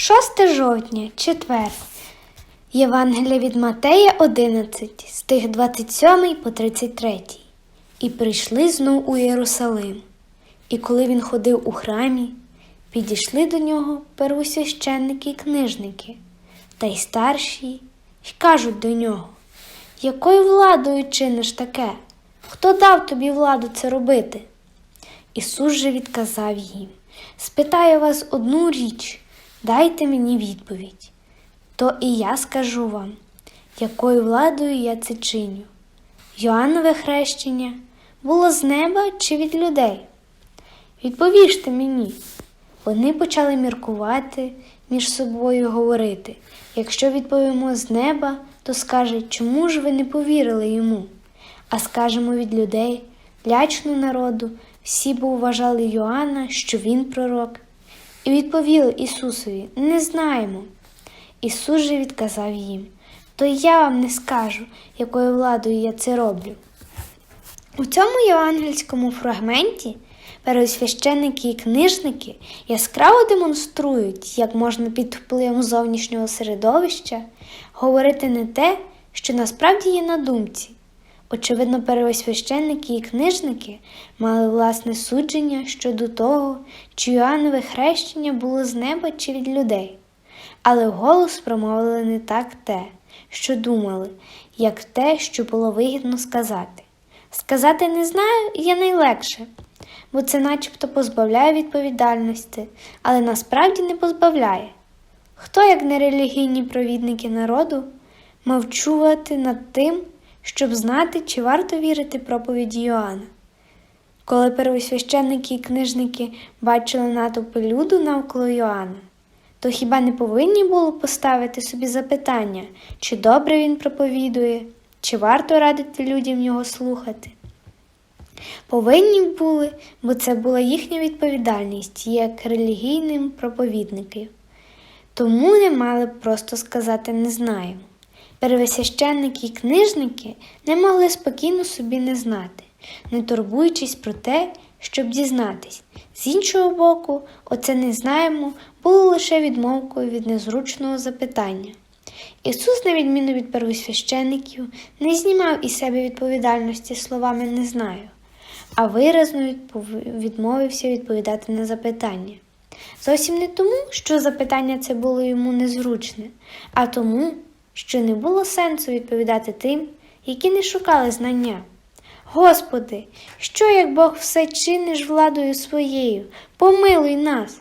6 жовтня, четвер. Євангелія від Матея 11, стих 27 по 33. І прийшли знов у Єрусалим. І коли він ходив у храмі, підійшли до нього первосвященники і книжники, та й старші, й кажуть до нього, якою владою чиниш таке? Хто дав тобі владу це робити? Ісус же відказав їм: Спитаю вас одну річ, дайте мені відповідь. То і я скажу вам, якою владою я це чиню. Йоаннове хрещення було з неба чи від людей? Відповіжте мені. Вони почали міркувати між собою говорити. Якщо відповімо з неба, то скаже, чому ж ви не повірили йому? А скажемо від людей, лячну народу, всі бо вважали Йоанна, що він пророк. І відповіли Ісусові: Не знаємо. Ісус же відказав їм: То я вам не скажу, якою владою я це роблю. У цьому євангельському фрагменті первосвященники і книжники яскраво демонструють, як можна під впливом зовнішнього середовища говорити не те, що насправді є на думці. Очевидно, первосвященники і книжники мали власне судження щодо того, чи Йоаннове хрещення було з неба чи від людей, але вголос промовили не так те, що думали, як те, що було вигідно сказати. Сказати не знаю є найлегше, бо це начебто позбавляє відповідальності, але насправді не позбавляє. Хто, як не релігійні провідники народу, мав чувати над тим, щоб знати, чи варто вірити проповіді Йоанна? Коли первосвященники і книжники бачили натовпи люду навколо Йоанна, то хіба не повинні було поставити собі запитання, чи добре він проповідує, чи варто радити людям його слухати? Повинні були, бо це була їхня відповідальність як релігійним проповідників. Тому не мали просто сказати не знаємо. Первосвященники і книжники не могли спокійно собі не знати, не турбуючись про те, щоб дізнатись. З іншого боку, оце не знаємо було лише відмовкою від незручного запитання. Ісус, на відміну від первосвящеників, не знімав із себе відповідальності словами не знаю, а виразно відмовився відповідати на запитання. Зовсім не тому, що запитання це було йому незручне, а тому, що не було сенсу відповідати тим, які не шукали знання. Господи, що як Бог все чиниш владою своєю, помилуй нас.